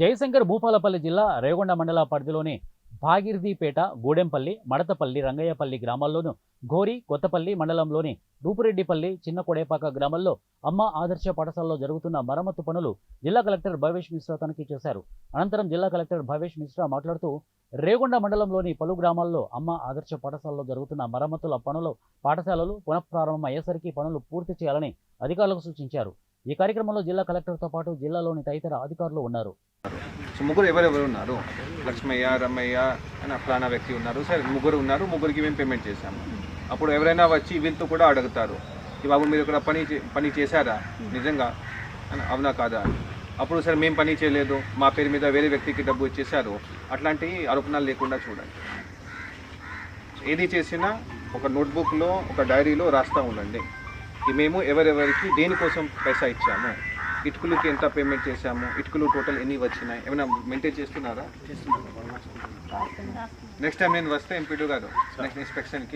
జయశంకర్ భూపాలపల్లి జిల్లా రేగొండ మండల పరిధిలోని భాగిర్దీపేట గూడెంపల్లి మడతపల్లి రంగయ్యపల్లి గ్రామాల్లోనూ ఘోరి కొత్తపల్లి మండలంలోని రూపురెడ్డిపల్లి చిన్న కొడేపాక గ్రామాల్లో అమ్మ ఆదర్శ పాఠశాలలో జరుగుతున్న మరమ్మతు పనులు జిల్లా కలెక్టర్ భవేష్ మిశ్రా తనిఖీ చేశారు. అనంతరం జిల్లా కలెక్టర్ భవేష్ మిశ్రా మాట్లాడుతూ రేగొండ మండలంలోని పలు గ్రామాల్లో అమ్మ ఆదర్శ పాఠశాలలో జరుగుతున్న మరమ్మతుల పనులు పాఠశాలలు పునఃప్రారంభం అయ్యేసరికి పనులు పూర్తి చేయాలని అధికారులకు సూచించారు. ఈ కార్యక్రమంలో జిల్లా కలెక్టర్తో పాటు జిల్లాలోని తదితర అధికారులు ఉన్నారు. సో ముగ్గురు ఎవరెవరు ఉన్నారు? లక్ష్మయ్య రమ్మయ్య అని ఫలానా వ్యక్తి ఉన్నారు. సరే ముగ్గురు ఉన్నారు. ముగ్గురికి మేము పేమెంట్ చేశాము. అప్పుడు ఎవరైనా వచ్చి వీళ్ళతో కూడా అడుగుతారు. ఈ బాబు మీరు ఇక్కడ పని చే- పని చేశారా? నిజంగా? అని అవునా కాదా? అని. అప్పుడు సరే మేము పని చేయలేదు. మా పేరు మీద వేరే వ్యక్తికి డబ్బు ఇచ్చేశారు. అట్లాంటి ఆరోపణలు లేకుండా చూడండి. ఏది చేసినా ఒక నోట్బుక్లో ఒక డైరీలో రాస్తూ ఉండండి. మేము ఎవరెవరికి దేనికోసం పైసా ఇచ్చాము? ఇటుకలకి ఎంత పేమెంట్ చేశాము? ఇటుకలు టోటల్ ఎన్ని వచ్చినాయి? ఏమైనా మెయింటైన్ చేస్తున్నారా? నెక్స్ట్ టైం నేను వస్తే ఎంపీడీ గారు నెక్స్ట్ ఇన్స్పెక్షన్కి